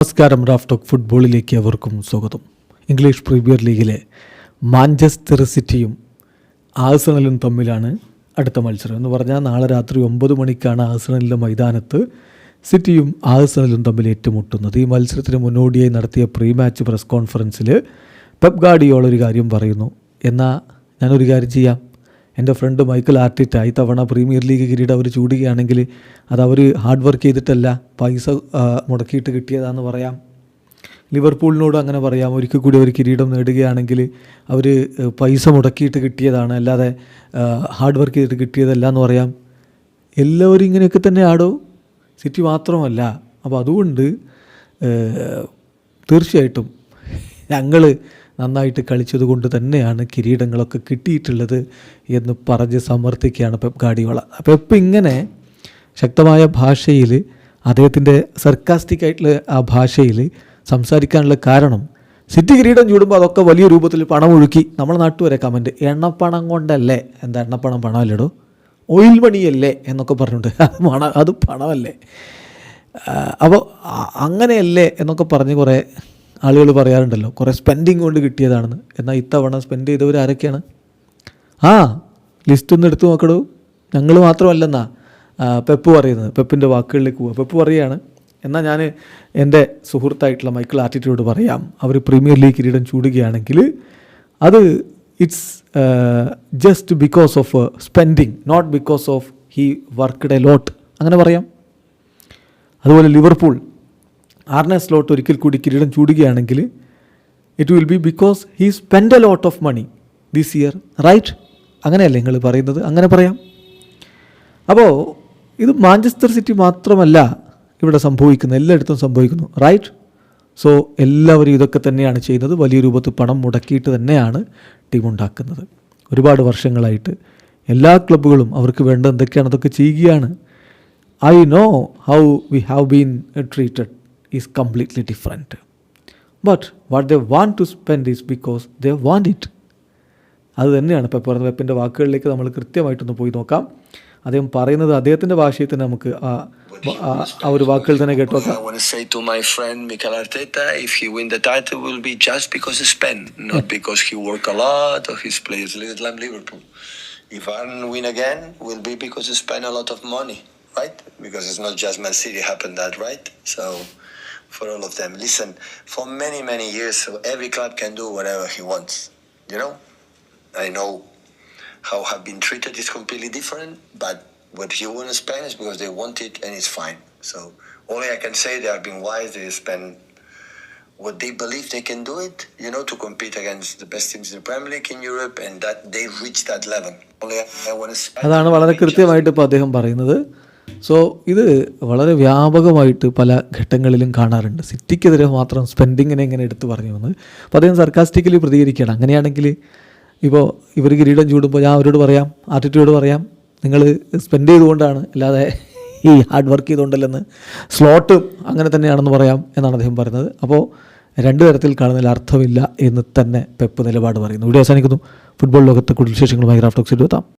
നമസ്കാരം Raf talk ഫുട്ബോളിലേക്ക് അവർക്കും സ്വാഗതം. ഇംഗ്ലീഷ് പ്രീമിയർ ലീഗിലെ മാഞ്ചസ്റ്റർ സിറ്റിയും ആഴ്സണലും തമ്മിലാണ് അടുത്ത മത്സരം. എന്ന് പറഞ്ഞാൽ നാളെ രാത്രി ഒമ്പത് മണിക്കാണ് ആഴ്സണലിന്റെ മൈതാനത്ത് സിറ്റിയും ആഴ്സണലും തമ്മിൽ ഏറ്റുമുട്ടുന്നത്. ഈ മത്സരത്തിന് മുന്നോടിയായി നടത്തിയ പ്രീ മാച്ച് പ്രസ് കോൺഫറൻസിൽ പെപ് ഗാഡിയോൾ ഒരു കാര്യം പറയുന്നു. എന്നാൽ ഞാനൊരു കാര്യം ചെയ്യാം. എന്റെ ഫ്രണ്ട് മൈക്കിൾ ആർട്ടിറ്റ ഇത്തവണ പ്രീമിയർ ലീഗ് കിരീടം അവർ ചൂടുകയാണെങ്കിൽ അത് അവർ ഹാർഡ് വർക്ക് ചെയ്തിട്ടല്ല പൈസ മുടക്കിയിട്ട് കിട്ടിയതാണെന്ന് പറയാം. ലിവർപൂളിനോട് അങ്ങനെ പറയാം ഒരിക്കൽ കൂടി ഒരു കിരീടം നേടുകയാണെങ്കിൽ അവർ പൈസ മുടക്കിയിട്ട് കിട്ടിയതാണ് അല്ലാതെ ഹാർഡ് വർക്ക് ചെയ്തിട്ട് കിട്ടിയതല്ല എന്ന് പറയാം. എല്ലാവരും ഇങ്ങനെയൊക്കെ തന്നെ ആടോ? സിറ്റി മാത്രമല്ല. അപ്പോൾ അതുകൊണ്ട് തീർച്ചയായിട്ടും ഞങ്ങൾ നന്നായിട്ട് കളിച്ചത് കൊണ്ട് തന്നെയാണ് കിരീടങ്ങളൊക്കെ കിട്ടിയിട്ടുള്ളത് എന്ന് പറഞ്ഞ് സമർത്ഥിക്കുകയാണ് പെപ് ഗാഡിയോള പെപ്പ് ഇങ്ങനെ ശക്തമായ ഭാഷയിൽ അദ്ദേഹത്തിന്റെ സർക്കാസ്റ്റിക് ആയിട്ടുള്ള ആ ഭാഷയിൽ സംസാരിക്കാനുള്ള കാരണം സിറ്റി കിരീടം ചൂടുമ്പോൾ അതൊക്കെ വലിയ രൂപത്തിൽ പണം ഒഴുക്കി നമ്മളെ നാട്ടു വരെ കമന്റ് എണ്ണപ്പണം കൊണ്ടല്ലേ? എന്താ എണ്ണപ്പണം പണമല്ലേടോ? ഓയിൽ മണിയല്ലേ എന്നൊക്കെ പറഞ്ഞിട്ടുണ്ട് അത് പണം അത് പണമല്ലേ? അപ്പോൾ അങ്ങനെയല്ലേ? എന്നൊക്കെ പറഞ്ഞ് കുറേ ആളുകൾ പറയാറുണ്ടല്ലോ കുറേ സ്പെൻഡിങ് കൊണ്ട് കിട്ടിയതാണെന്ന്. എന്നാൽ ഇത്തവണ സ്പെൻഡ് ചെയ്തവർ ആരൊക്കെയാണ്? ആ ലിസ്റ്റ് ഒന്ന് എടുത്തു നോക്കടൂ. ഞങ്ങൾ മാത്രമല്ലെന്നാ പെപ്പ് പറയുന്നത്. പെപ്പിന്റെ വാക്കുകളിലേക്ക് പോവുക പെപ്പ് പറയുകയാണ് എന്നാൽ ഞാൻ എന്റെ സുഹൃത്തായിട്ടുള്ള മൈക്കിൾ ആറ്റിറ്റ്യൂഡ് പറയാം. അവർ പ്രീമിയർ ലീഗ് കിരീടം ചൂടുകയാണെങ്കിൽ അത് it's just because of spending not because of he worked a lot അങ്ങനെ പറയാം. അതുപോലെ ലിവർപൂൾ ആർനെ സ്ലോട്ട് ഒരിക്കൽ കൂടി കിരീടം ചൂടുകയാണെങ്കിൽ it will be because he spend a lot of money this year right അങ്ങനെയല്ലേ നിങ്ങൾ പറയുന്നത്? അങ്ങനെ പറയാം. അപ്പോൾ ഇത് മാഞ്ചസ്റ്റർ സിറ്റി മാത്രമല്ല ഇവിടെ സംഭവിക്കുന്നത്. എല്ലായിടത്തും സംഭവിക്കുന്നു. റൈറ്റ് സോ എല്ലാവരും ഇതൊക്കെ തന്നെയാണ് ചെയ്യുന്നത്. വലിയ രൂപത്തിൽ പണം മുടക്കിയിട്ട് തന്നെയാണ് ടീം ഉണ്ടാക്കുന്നത്. ഒരുപാട് വർഷങ്ങളായിട്ട് എല്ലാ ക്ലബ്ബുകളും അവർക്ക് വേണ്ട എന്തൊക്കെയാണ്? അതൊക്കെ ചെയ്യുകയാണ്. I know how we have been treated is completely different. But what they want to spend is because they want it അത് തന്നെയാണ് പറഞ്ഞ വെപ്പിന്റെ വാക്കുകളിലേക്ക് നമ്മൾ കൃത്യമായിട്ടൊന്ന് പോയി നോക്കാം അദ്ദേഹം പറയുന്നത് അദ്ദേഹത്തിന്റെ ഭാഷയിൽ തന്നെ നമുക്ക് ആ ഒരു വാക്കുകൾ തന്നെ കേട്ടു Well, I want to say to my friend Mikel Arteta, if he win the title, will be just because he spent, not because he work a lot or his players like Liverpool. If I win again, will be because he spent a lot of money, right? Because it's not just Man City happened that, right? So for all of them, listen. For many many years, so every club can do whatever he wants. You know, I know how have been treated is completely different, but what he won in Spain is because they want it and it's fine. So only I can say they have been wise, they spend what they believe they can do it, you know, to compete against the best teams in the Premier League in Europe and that they reach that level. Only I, I want to അതാണ് വളരെ കൃത്യമായിട്ട് ഇപ്പോൾ അദ്ദേഹം പറയുന്നത് So ഇത് വളരെ വ്യാപകമായിട്ട് പല ഘട്ടങ്ങളിലും കാണാറുണ്ട്. സിറ്റിക്കെതിരെ മാത്രം സ്പെൻഡിങ്ങിനെ ഇങ്ങനെ എടുത്തു പറഞ്ഞു വന്ന് അപ്പോൾ അദ്ദേഹം സർക്കാസ്റ്റിക്കലി പ്രതികരിക്കുകയാണ്. അങ്ങനെയാണെങ്കിൽ ഇപ്പോൾ ഇവർ കിരീടം ചൂടുമ്പോൾ ഞാൻ അവരോട് പറയാം ആർട്ടിറ്റ്യൂഡ് പറയാം. നിങ്ങൾ സ്പെൻഡ് ചെയ്തുകൊണ്ടാണ് അല്ലാതെ ഈ ഹാർഡ് വർക്ക് ചെയ്തുകൊണ്ടല്ലെന്ന് സ്ലോട്ട് അങ്ങനെ തന്നെയാണെന്ന് പറയാം എന്നാണ് അദ്ദേഹം പറയുന്നത്. അപ്പോൾ രണ്ട് തരത്തിൽ കാണുന്നതിൽ അർത്ഥമില്ല എന്ന് തന്നെ പെപ്പ് നിലപാട് പറയുന്നു. ഇവിടെ അവസാനിക്കുന്നു. ഫുട്ബോൾ ലോകത്തെ കൂടുതൽ വിശേഷങ്ങളുമായി റാഫ്റ്റോക്സ് എത്താം